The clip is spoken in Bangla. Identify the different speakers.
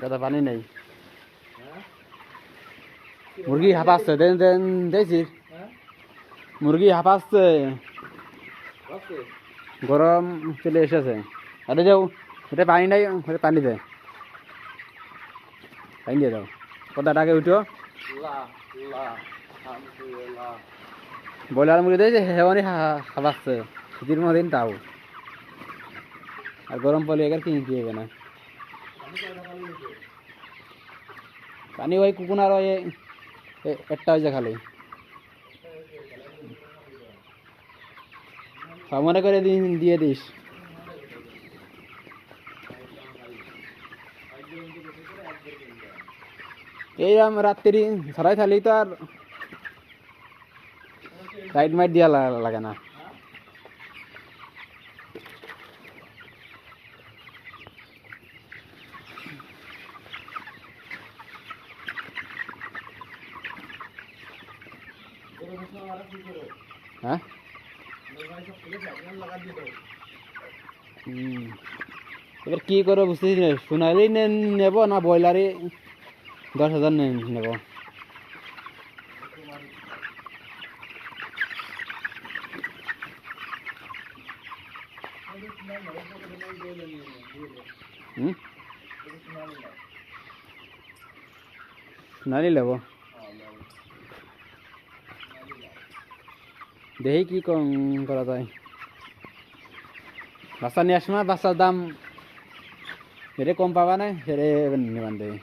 Speaker 1: দাদা পানি নেই। মুরগি হাঁপাচ্ছে দেন দেন দেখছি মুরগি হাঁপাচ্ছে গরম চলে এসেছে আরে যাও এটা পানি নাই ওটা পানি দে। পানি দিয়ে দাও। কথাটাকে উঠো ব্রয়লার মুরগি দিয়েছে হেওয়ানি হাঁপাচ্ছে শীতের মদিন তাও। আর গরম পড়লে এগার কিনে দিয়ে না পানি ওই কুকুনার ওই এ- একটা হয়েছে খালি হ্যাঁ, মনে করে দি- দিয়ে দিস এই আম রাত্রি সরাই থালি তো আর লাইট মাইট দিয়া লা- লাগে না হ্যাঁ। এবার কি করব বুঝতেছি না সোনালি নেব না ব্রয়লারই? দশ হাজার নেব। সোনালি নেব। দেখি কি করা যায়? বাচ্চা নিয়ে আসো না বাচ্চার দাম সেটা কম পাবা না? সেটা নিবান দেবে